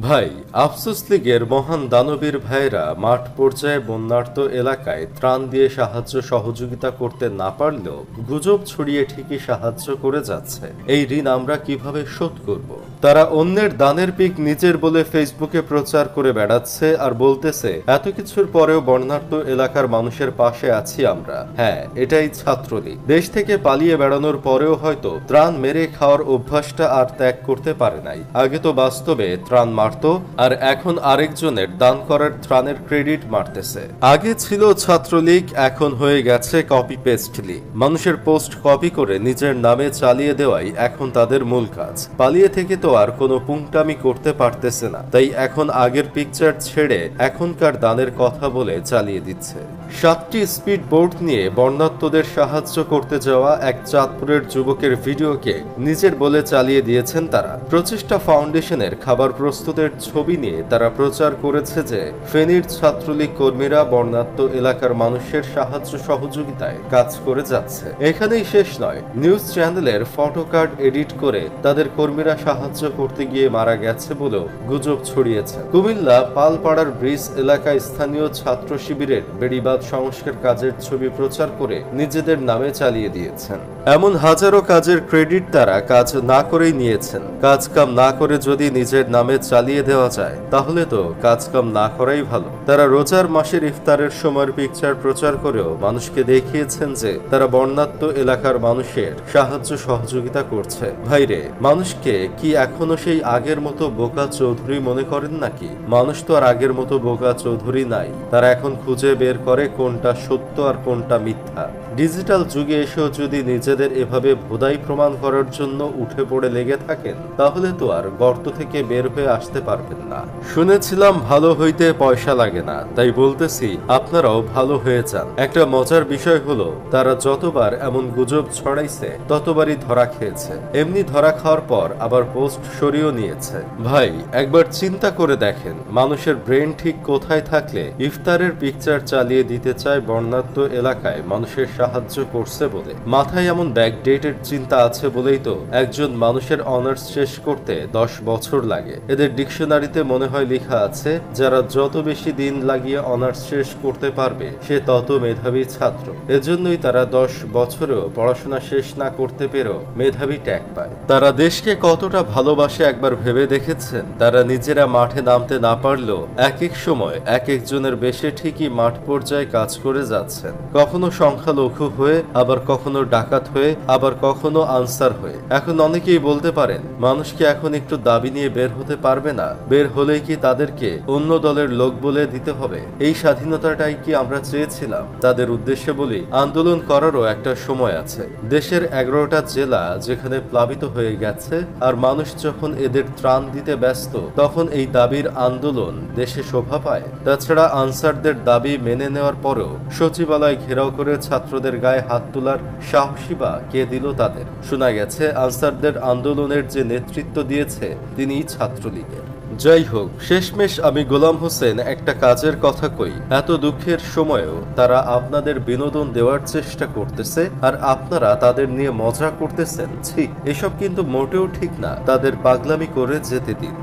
ভাই, আফসোস লীগের মহান দানবীর ভাইরা মাঠ পর্যায়ে বন্যার্ত এলাকায় ত্রাণ দিয়ে সাহায্য সহযোগিতা করতে না পারলেও গুজব ছড়িয়ে ঠিকই সাহায্য করে যাচ্ছে। এই ঋণ আমরা কীভাবে শোধ করব? তারা অন্যের দানের পিক নিজের বলে ফেসবুকে প্রচার করে বেড়াচ্ছে আর বলতেছে, এত কিছুর পরেও বর্ণাঢ্য এলাকার মানুষের পাশে আছি আমরা। হ্যাঁ এটাই ছাত্রলীগ। দেশ থেকে পালিয়ে বেড়ানোর পরেও হয়তো ত্রাণ মেরে খাওয়ার অভ্যাসটা আর ত্যাগ করতে পারে নাই। আগে তো বাস্তবে ত্রাণ মারতো আর এখন আরেকজনের দান করার ত্রাণের ক্রেডিট মারতেছে। আগে ছিল ছাত্রলীগ, এখন হয়ে গেছে কপি পেস্ট লীগ। মানুষের পোস্ট কপি করে নিজের নামে চালিয়ে দেওয়াই এখন তাদের মূল কাজ। পালিয়ে থেকে তো আর কোনো পুংটামি করতে পারতেছে না। তাই এখন আগের পিকচার ছেড়ে এখনকার দানের কথা বলে চালিয়ে দিচ্ছে। সাতটি স্পিড বোট নিয়ে বর্ণাত্মদের সাহায্য করতে যাওয়া এক চাঁদপুরের যুবকের ভিডিওকে নিজের বলে চালিয়ে দিয়েছেন তারা। প্রচেষ্টা ফাউন্ডেশনের খাবার প্রস্তুতের ছবি নিয়ে তারা প্রচার করেছে যে, ফেনীর ছাত্রলীগ কর্মীরা বর্ণাত্ম এলাকার মানুষের সাহায্য সহযোগিতায় কাজ করে যাচ্ছে। এখানেই শেষ নয়, নিউজ চ্যানেলের ফটো কার্ড এডিট করে তাদের কর্মীরা সাহায্য করতে গিয়ে মারা গেছে বলেও গুজব ছড়িয়েছে। কুমিল্লা পালপাড়ার ব্রিজ এলাকায় স্থানীয় ছাত্র শিবিরের বেড়িবাদ সংস্কার কাজের ছবি প্রচার করে নিজেদের নামে চালিয়ে দিয়েছেন। এমন হাজারো কাজের ক্রেডিট তারা কাজ না করেই নিয়েছেন। কাজ কাম না করে যদি নিজের নামে চালিয়ে দেওয়া যায়, তাহলে তো কাজ কাম না করাই ভালো। তারা রোজার মাসের ইফতারের সময়ের পিকচার প্রচার করেও মানুষকে দেখিয়েছেন যে তারা বর্ণাত্ম এলাকার মানুষের সাহায্য সহযোগিতা করছে। ভাইরে, মানুষকে কি এখনও সেই আগের মতো বোকা চৌধুরী মনে করেন নাকি? মানুষ তো আর আগের মতো বোকা চৌধুরী নাই। তারা এখন খুঁজে বের করে কোনটা সত্য আর কোনটা মিথ্যা। ডিজিটাল যুগে এসেও যদি নিজেদের এভাবে ভোদাই প্রমাণ করার জন্য উঠে পড়ে লেগে থাকেন, তাহলে তো আর গর্ত থেকে বের হয়ে আসতে পারবেন না। শুনেছিলাম ভালো হইতে পয়সা লাগে না, তাই বলতেছি আপনারাও ভালো হয়ে যান। একটা মজার বিষয় হলো, তারা যতবার এমন গুজব ছড়াইছে, ততবারই ধরা খেয়েছে। এমনি ধরা খাওয়ার পর আবার পোস্ট সরিয়েও নিয়েছে। ভাই, একবার চিন্তা করে দেখেন, মানুষের ব্রেন ঠিক কোথায় থাকলে ইফতারের পিকচার চালিয়ে দিতে চায় বর্ণাঢ্য এলাকায় মানুষের সাহায্য করছে বলে। মাথায় এমন ব্যাকডেটেড চিন্তা আছে বলেই তো একজন মানুষের অনার্স শেষ করতে দশ বছর লাগে। এদের ডিকশনারিতে মনে হয় লেখা আছে, যারা যত বেশি দিন লাগিয়ে অনার্স শেষ করতে পারবে, সে তত মেধাবী ছাত্র। এজন্যই তারা দশ বছরেও পড়াশোনা শেষ না করতে পেরেও মেধাবী ট্যাগ পায়। তারা দেশকে কতটা ভালোবাসে একবার ভেবে দেখেছেন? তারা নিজেরা মাঠে নামতে না পারলেও এক এক সময় এক একজনের বেশে ঠিকই মাঠ পর্যায়ে কাজ করে যাচ্ছেন। কখনো সংখ্যালঘু হয়ে, আবার কখনো ডাকাত হয়ে, আবার কখনো আনসার হয়ে। এখন অনেকেই বলতে পারেন, মানুষ কি এখন একটু দাবি নিয়ে বের হতে পারবে না? বের হলেই কি তাদেরকে অন্য দলের লোক বলে দিতে হবে? এই স্বাধীনতাটাই কি আমরা চেয়েছিলাম? তাদের উদ্দেশ্যে বলি, আন্দোলন করারও একটা সময় আছে। দেশের এগারোটা জেলা যেখানে প্লাবিত হয়ে গেছে, আর মানুষ যখন এদের ত্রাণ দিতে ব্যস্ত, তখন এই দাবির আন্দোলন দেশে শোভা পায়। তাছাড়া আনসারদের দাবি মেনে নেওয়ার পরেও সচিবালয় ঘেরাও করে ছাত্রদের গায়ে হাত তোলার সাহসী বা কে দিল তাদের? শোনা গেছে, আনসারদের আন্দোলনের যে নেতৃত্ব দিয়েছে তিনি ছাত্রলীগের। যাই হোক, শেষমেশ আমি গোলাম হোসেন একটা কাজের কথা কই। এত দুঃখের সময়েও তারা আপনাদের বিনোদন দেওয়ার চেষ্টা করতেছে আর আপনারা তাদের নিয়ে মজা করতেছেন। ছি, এসব কিন্তু মোটেও ঠিক না। তাদের পাগলামি করে যেতে দিন।